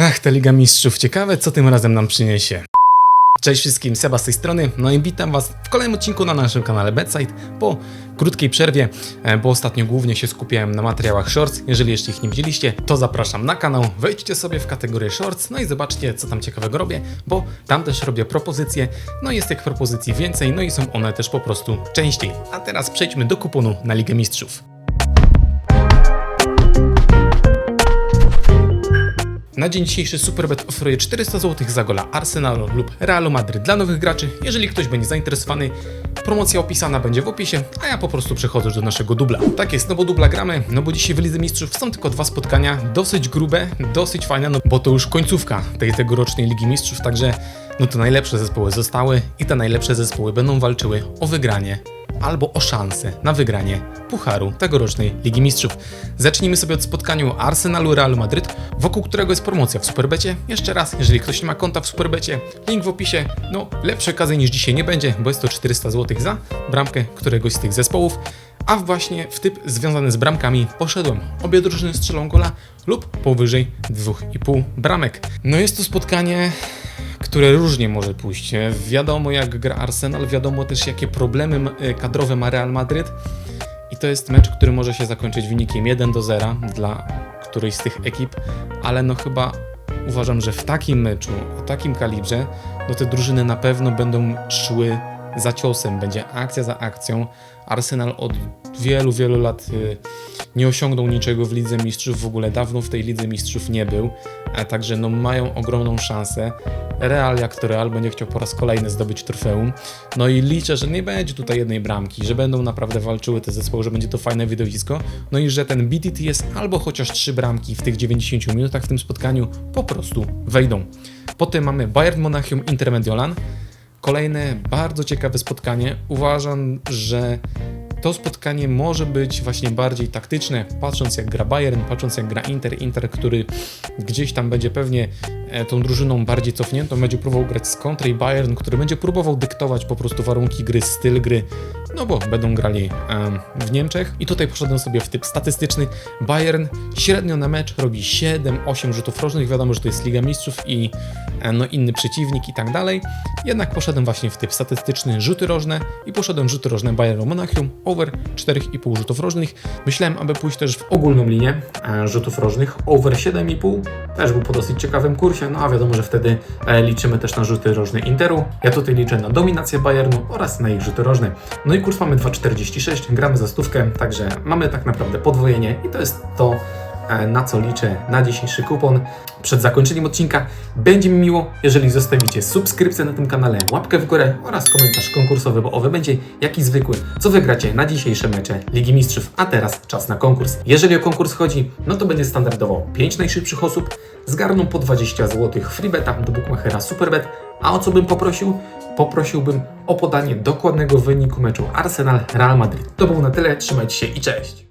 Ach, ta Liga Mistrzów, ciekawe co tym razem nam przyniesie. Cześć wszystkim, Seba z tej strony, no i witam Was w kolejnym odcinku na naszym kanale Bedside po krótkiej przerwie, e, bo ostatnio głównie się skupiałem na materiałach Shorts. Jeżeli jeszcze ich nie widzieliście, to zapraszam na kanał, wejdźcie sobie w kategorię Shorts, no i zobaczcie co tam ciekawego robię, bo tam też robię propozycje, no jest tych propozycji więcej, no i są one też po prostu częściej. A teraz przejdźmy do kuponu na Ligę Mistrzów. Na dzień dzisiejszy Superbet oferuje 400 zł za gola Arsenalu lub Realu Madryt dla nowych graczy. Jeżeli ktoś będzie zainteresowany, promocja opisana będzie w opisie, a ja po prostu przechodzę do naszego dubla. Tak jest, no bo dubla gramy, no bo dzisiaj w Lidze Mistrzów są tylko dwa spotkania, dosyć grube, dosyć fajne, no bo to już końcówka tej tegorocznej Ligi Mistrzów, także no to najlepsze zespoły zostały i te najlepsze zespoły będą walczyły o wygranie albo o szansę na wygranie Pucharu tegorocznej Ligi Mistrzów. Zacznijmy sobie od spotkania Arsenalu Realu Madryt, wokół którego jest promocja w Superbecie. Jeszcze raz, jeżeli ktoś nie ma konta w Superbecie, link w opisie. No, lepszej okazji niż dzisiaj nie będzie, bo jest to 400 zł za bramkę któregoś z tych zespołów. A właśnie w typ związany z bramkami poszedłem. Obie drużyny strzelą gola lub powyżej 2,5 bramek. No jest to spotkanie które różnie może pójść. Wiadomo jak gra Arsenal, wiadomo też jakie problemy e, kadrowe ma Real Madryt i to jest mecz, który może się zakończyć wynikiem 1 do 0 dla którejś z tych ekip, ale no chyba uważam, że w takim meczu, o takim kalibrze, no te drużyny na pewno będą szły za ciosem, będzie akcja za akcją. Arsenal od wielu, wielu lat y, nie osiągnął niczego w Lidze Mistrzów, w ogóle dawno w tej Lidze Mistrzów nie był, a także no mają ogromną szansę. Real jak to Real będzie chciał po raz kolejny zdobyć trofeum. No i liczę, że nie będzie tutaj jednej bramki, że będą naprawdę walczyły te zespoły, że będzie to fajne widowisko. No i że ten BTTS albo chociaż trzy bramki w tych 90 minutach w tym spotkaniu po prostu wejdą. Potem mamy Bayern Monachium Inter Mediolan. Kolejne bardzo ciekawe spotkanie. Uważam, że to spotkanie może być właśnie bardziej taktyczne, patrząc jak gra Bayern, patrząc jak gra Inter. Inter, który gdzieś tam będzie pewnie tą drużyną bardziej cofniętą, będzie próbował grać z kontry i Bayern, który będzie próbował dyktować po prostu warunki gry, styl gry, no bo będą grali em, w Niemczech. I tutaj poszedłem sobie w typ statystyczny. Bayern średnio na mecz robi 7-8 rzutów rożnych, wiadomo, że to jest Liga Mistrzów i e, no, inny przeciwnik i tak dalej. Jednak poszedłem właśnie w typ statystyczny rzuty rożne i poszedłem rzuty rożne Bayernu Monachium over 4,5 rzutów rożnych. Myślałem, aby pójść też w ogólną linię e, rzutów rożnych over 7,5. Też był po dosyć ciekawym kursie, no a wiadomo, że wtedy e, liczymy też na rzuty rożne Interu. Ja tutaj liczę na dominację Bayernu oraz na ich rzuty rożne. No i kurs mamy 2,46, gramy za stówkę, także mamy tak naprawdę podwojenie i to jest to, na co liczę na dzisiejszy kupon. Przed zakończeniem odcinka będzie mi miło, jeżeli zostawicie subskrypcję na tym kanale, łapkę w górę oraz komentarz konkursowy, bo owy będzie jaki zwykły, co wygracie na dzisiejsze mecze Ligi Mistrzów. A teraz czas na konkurs. Jeżeli o konkurs chodzi, no to będzie standardowo 5 najszybszych osób, zgarną po 20 zł freebeta do bookmachera Superbet, a o co bym poprosił? Poprosiłbym o podanie dokładnego wyniku meczu Arsenal-Real Madrid. To było na tyle, trzymajcie się i cześć!